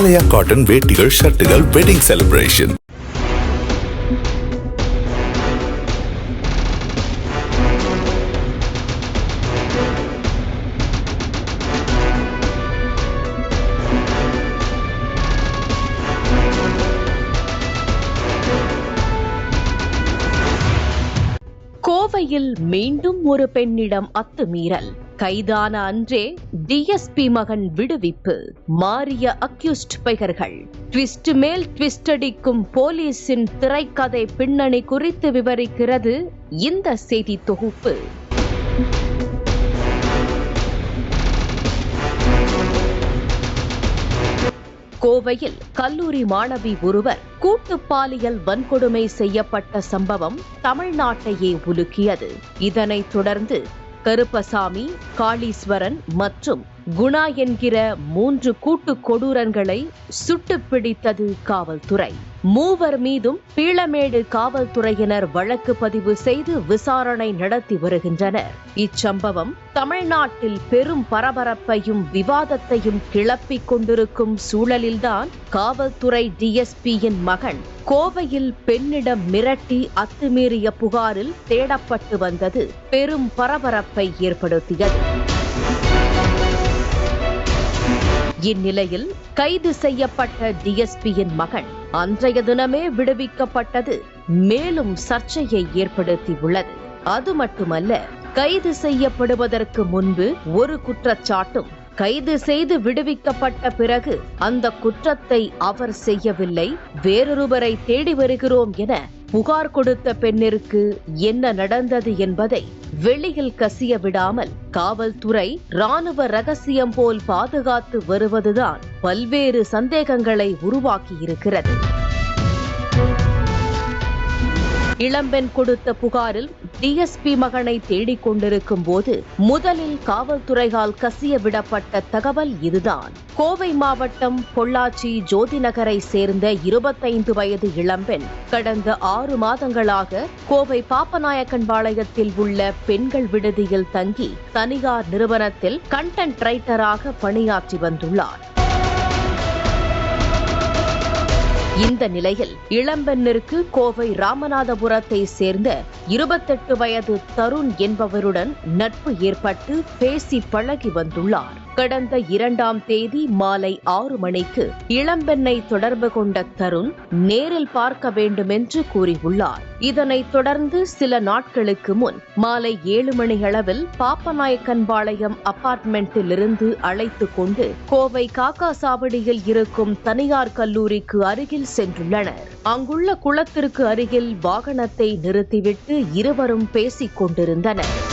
ஆலயா cotton வேட்டிகள் ஷர்ட்டுகள் wedding celebration கோவையில் மீண்டும் ஒரு பெண்ணிடம் அத்துமீறல். கைதான அன்றே டிஎஸ்பி மகன் விடுவிப்பு. மாறிய அக்யூஸ்ட் பெயர்கள் ட்விஸ்ட் மேல் ட்விஸ்ட் அடிக்கும் போலீஸின் திரைக்கதை பின்னணி குறித்து விவரிக்கிறது இந்த செய்தி தொகுப்பு. கோவையில் கல்லூரி மாணவி ஒருவர் கூட்டு பாலியல் வன்கொடுமை செய்யப்பட்ட சம்பவம் தமிழ்நாட்டையே உலுக்கியது. இதனைத் தொடர்ந்து கருப்பசாமி காளீஸ்வரன் மற்றும் குணா என்கிற மூன்று கூட்டு கொடூரன்களை சுட்டு பிடித்தது காவல்துறை. மூவர் மீதும் பீளமேடு காவல்துறையினர் வழக்கு பதிவு செய்து விசாரணை நடத்தி வருகின்றனர். இச்சம்பவம் தமிழ்நாட்டில் பெரும் பரபரப்பையும் விவாதத்தையும் கிளப்பிக் கொண்டிருக்கும் சூழலில்தான் காவல்துறை டிஎஸ்பியின் மகன் கோவையில் பெண்ணிடம் மிரட்டி அத்துமீறிய புகாரில் தேடப்பட்டு வந்தது. பெரும் பரபரப்பை ஏற்படுத்தியது. இந்நிலையில் கைது செய்யப்பட்ட டிஎஸ்பியின் மகன் அன்றைய தினமே விடுவிக்கப்பட்டது. மேலும் சர்ச்சையை ஏற்படுத்தியுள்ளது. அது மட்டுமல்ல கைது செய்யப்படுவதற்கு முன்பு ஒரு குற்றச்சாட்டும் கைது செய்து விடுவிக்கப்பட்ட பிறகு அந்த குற்றத்தை அவர் செய்யவில்லை. வேறொருவரை தேடி வருகிறோம் என புகார் கொடுத்த பெண்ணிற்கு என்ன நடந்தது என்பதை வெளியில் கசிய விடாமல் காவல்துறை ராணுவ ரகசியம் போல் பாதுகாத்து வருவதுதான் பல்வேறு சந்தேகங்களை உருவாக்கியிருக்கிறது. இளம்பெண் கொடுத்த புகாரில் டிஎஸ்பி மகனை தேடிக் கொண்டிருக்கும் போது முதலில் காவல்துறையால் கசிய விடப்பட்ட தகவல் இதுதான். கோவை மாவட்டம் பொள்ளாச்சி ஜோதிநகரை சேர்ந்த இருபத்தைந்து வயது இளம்பெண் கடந்த ஆறு மாதங்களாக கோவை பாப்பநாயக்கன்பாளையத்தில் உள்ள பெண்கள் விடுதியில் தங்கி தனியார் நிறுவனத்தில் கண்டென்ட் ரைட்டராக பணியாற்றி வந்துள்ளார். இந்த நிலையில் இளம்பெண்ணிற்கு கோவை ராமநாதபுரத்தை சேர்ந்த இருபத்தெட்டு வயது தருண் என்பவருடன் நட்பு ஏற்பட்டு பேசி பழகி வந்துள்ளார். கடந்த இரண்டாம் தேதி மாலை ஆறு மணிக்கு இளம்பெண்ணை தொடர்பு கொண்ட தருண் நேரில் பார்க்க வேண்டுமென்று கூறியுள்ளார். இதனைத் தொடர்ந்து சில நாட்களுக்கு முன் மாலை ஏழு மணி அளவில் பாப்பநாயக்கன்பாளையம் அபார்ட்மெண்ட்டிலிருந்து அழைத்து கொண்டு கோவை காக்கா சாவடியில் இருக்கும் தனியார் கல்லூரிக்கு அருகில் சென்றுள்ளனர். அங்குள்ள குளத்திற்கு அருகில் வாகனத்தை நிறுத்திவிட்டு இருவரும் பேசிக் கொண்டிருந்தனர்.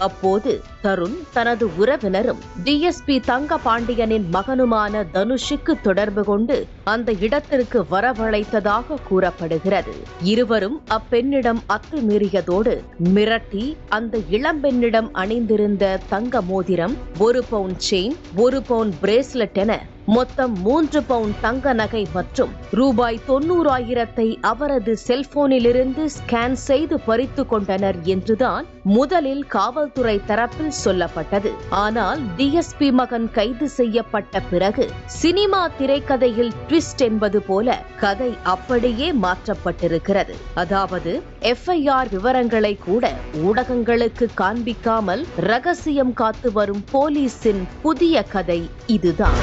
அப்போது தருண் தனது உறவினரும் டிஎஸ்பி தங்க பாண்டியனின் மகனுமான தனுஷுக்கு தொடர்பு கொண்டு அந்த இடத்திற்கு வரவழைத்ததாக கூறப்படுகிறது. இருவரும் அப்பெண்ணிடம் அத்துமீறியதோடு மிரட்டி அந்த இளம்பெண்ணிடம் அணிந்திருந்த தங்க மோதிரம் ஒரு பவுன் செயின் ஒரு பவுன் பிரேஸ்லெட் என மொத்தம் மூன்று பவுன் தங்க நகை மற்றும் ரூபாய் தொண்ணூறாயிரத்தை அவரது செல்போனிலிருந்து ஸ்கேன் செய்து பறித்து கொண்டனர் என்றுதான் முதலில் காவல்துறை தரப்பில் சொல்லப்பட்டது. ஆனால் டிஎஸ்பி மகன் கைது செய்யப்பட்ட பிறகு சினிமா திரைக்கதையில் ட்விஸ்ட் என்பது போல கதை அப்படியே மாற்றப்பட்டிருக்கிறது. அதாவது எஃப்ஐஆர் விவரங்களை கூட ஊடகங்களுக்கு காண்பிக்காமல் ரகசியம் காத்து வரும் போலீசின் புதிய கதை இதுதான்.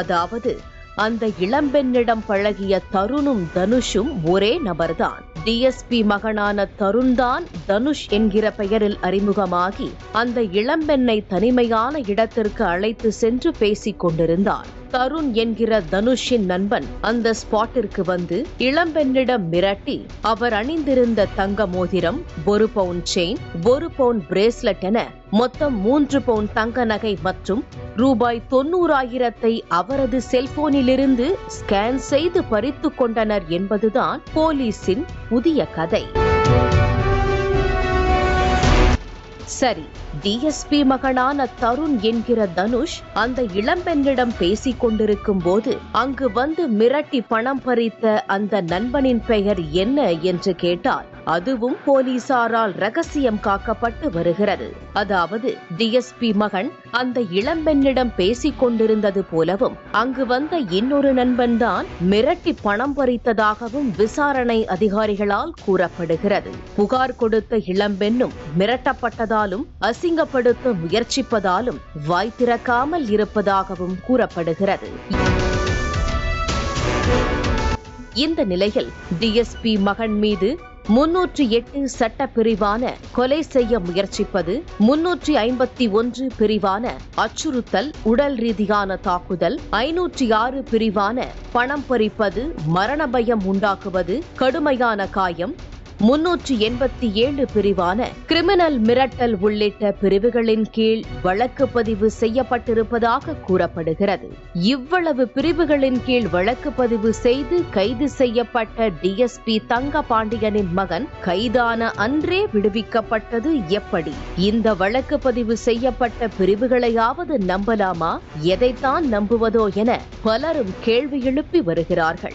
அதாவது அந்த இளம்பெண்ணிடம் பழகிய தருணும் தனுஷும் ஒரே நபர்தான். டிஎஸ்பி மகனான தருண்தான் தனுஷ் என்கிற பெயரில் அறிமுகமாகி அந்த இளம்பெண்ணை தனிமையான இடத்திற்கு அழைத்து சென்று பேசிக் கொண்டிருந்தான். தருண் என்கிற தனுஷின் நண்பன் அந்த ஸ்பாட்டிற்கு வந்து இளம்பெண்ணிடம் மிரட்டி அவர் அணிந்திருந்த தங்க மோதிரம் ஒரு பவுன் செயின் ஒரு பவுன் பிரேஸ்லெட் என மொத்தம் மூன்று பவுன் தங்க நகை மற்றும் ரூபாய் தொண்ணூறாயிரத்தை அவரது செல்போனிலிருந்து ஸ்கேன் செய்து பறித்து கொண்டனர் என்பதுதான் போலீசின் புதிய கதை. சரி டிஎஸ்பி மகனான தருண் என்கிற தனுஷ் அந்த இளம்பெண்ணிடம் பேசிக் கொண்டிருக்கும் போது அங்கு வந்து மிரட்டி பணம் பறித்த அந்த நண்பனின் பெயர் என்ன என்று கேட்டால் அதுவும் போலீசாரால் ரகசியம் காக்கப்பட்டு வருகிறது. அதாவது டிஎஸ்பி மகன் அந்த இளம்பெண்ணிடம் பேசிக் கொண்டிருந்தது போலவும் அங்கு வந்த இன்னொரு நண்பன் தான் மிரட்டி பணம் பறித்ததாகவும் விசாரணை அதிகாரிகளால் கூறப்படுகிறது. புகார் கொடுத்த இளம்பெண்ணும் மிரட்டப்பட்டதாலும் அசிங்கப்படுத்த முயற்சிப்பதாலும் வாய் திறக்காமல் இருப்பதாகவும் கூறப்படுகிறது. இந்த நிலையில் டிஎஸ்பி மகன் மீது முன்னூற்றி எட்டு சட்டப்பிரிவான கொலை செய்ய முயற்சிப்பது முன்னூற்றி ஐம்பத்தி ஒன்று பிரிவான அச்சுறுத்தல் உடல் ரீதியான தாக்குதல் ஐநூற்றி ஆறு பிரிவான பணம் பறிப்பது மரண பயம் உண்டாக்குவது கடுமையான காயம் முன்னூற்று எண்பத்தி ஏழு பிரிவான கிரிமினல் மிரட்டல் உள்ளிட்ட பிரிவுகளின் கீழ் வழக்கு பதிவு செய்யப்பட்டிருப்பதாக கூறப்படுகிறது. இவ்வளவு பிரிவுகளின் கீழ் வழக்கு பதிவு செய்து கைது செய்யப்பட்ட டிஎஸ்பி தங்க பாண்டியனின் மகன் கைதான அன்றே விடுவிக்கப்பட்டது எப்படி? இந்த வழக்கு பதிவு செய்யப்பட்ட பிரிவுகளையாவது நம்பலாமா? எதைத்தான் நம்புவதோ என பலரும் கேள்வி எழுப்பி வருகிறார்கள்.